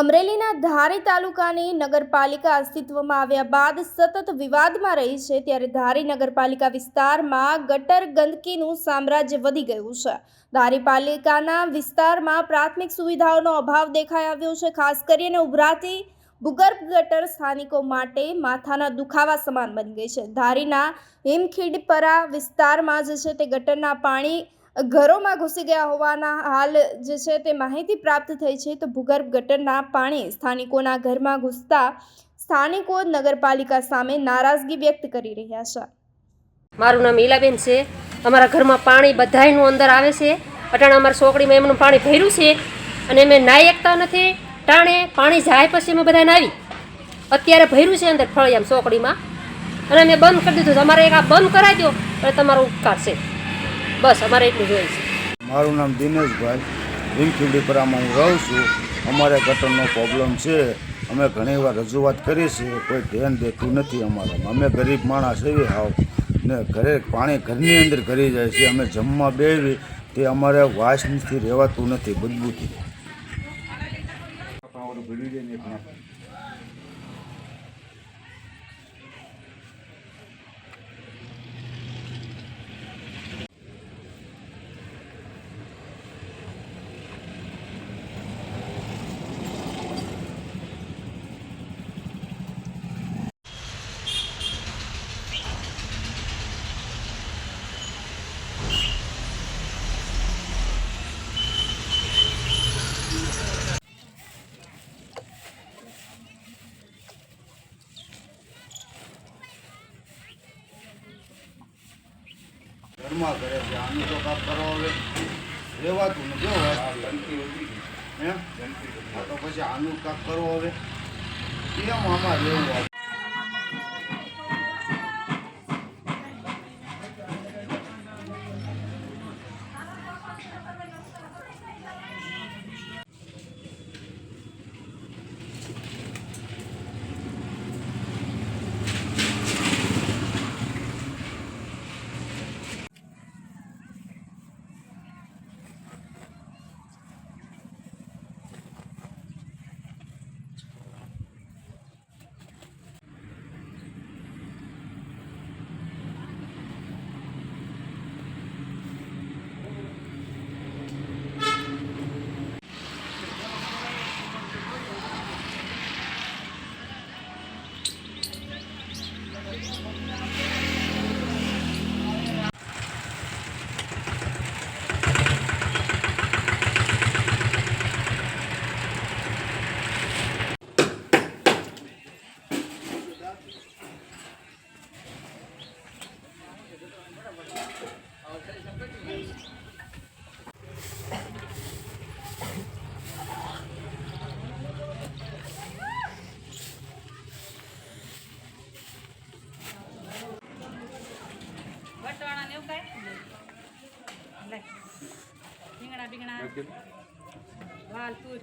અમરેલીના ધારી તાલુકાની નગરપાલિકા અસ્તિત્વમાં આવ્યા બાદ સતત વિવાદમાં રહી છે ત્યારે ધારી નગરપાલિકા વિસ્તારમાં ગટર ગંદકીનું સામ્રાજ્ય વધી ગયું છે. ધારી પાલિકાના વિસ્તારમાં પ્રાથમિક સુવિધાઓનો અભાવ દેખાઈ આવ્યો છે. ખાસ કરીને ઉભરાતી ભૂગર્ભ ગટર સ્થાનિકો માટે માથાના દુખાવા સમાન બની ગઈ છે. ધારીના હિમખીડપરા વિસ્તારમાં જે છે તે ગટરના પાણી ઘરોમાં ઘૂસી ગયા હોવાના હાલ જે છે તે માહિતી પ્રાપ્ત થઈ છે. તો ભૂગર્ભ ગટરના પાણી સ્થાનિકોના ઘરમાં ઘૂસતા સ્થાનિકો નગરપાલિકા સામે નારાજગી વ્યક્ત કરી રહ્યા છે. મારું નામ ઈલાબેન છે. અમારા ઘરમાં પાણી બધાયનું અંદર આવે છે. અટાણે અમારા છોકરીમાં એમનું પાણી ભર્યું છે અને મેં નાહી એકતા નથી. ટાણે પાણી જાય પછી અમે બધા નાવી અત્યારે ભર્યું છે અંદર ફળિયામ ચોકડીમાં અને મેં બંધ કરી દીધું તમારે એક આ બંધ કરાવી દો એટલે તમારો ઉપકાર છે. બસ, અમારે એટલું જોઈએ મારું નામ દિનેશભાઈ. ભીમખીડીપરામાં હું રહું છું. અમારે ગટરનો પ્રોબ્લેમ છે. અમે ઘણી વાર રજૂઆત કરી છે. કોઈ ધ્યાન દેતું નથી અમારામાં. અમે ગરીબ માણસ એવી આવ ને ઘરે પાણી ઘરની અંદર કરી જાય છે. અમે જમવા બેવી તે અમારે વાસથી રહેવાતું નથી બદબૂથી ઘરમાં કરે છે. આનું તો કામ કરો હવે રહેવાતું નથી હો. એમ હા? તો પછી આનું કાંક કરો હવે કેમ આમાં રહેવું? भिंगड़ा भिंगड़ा बाल पूछ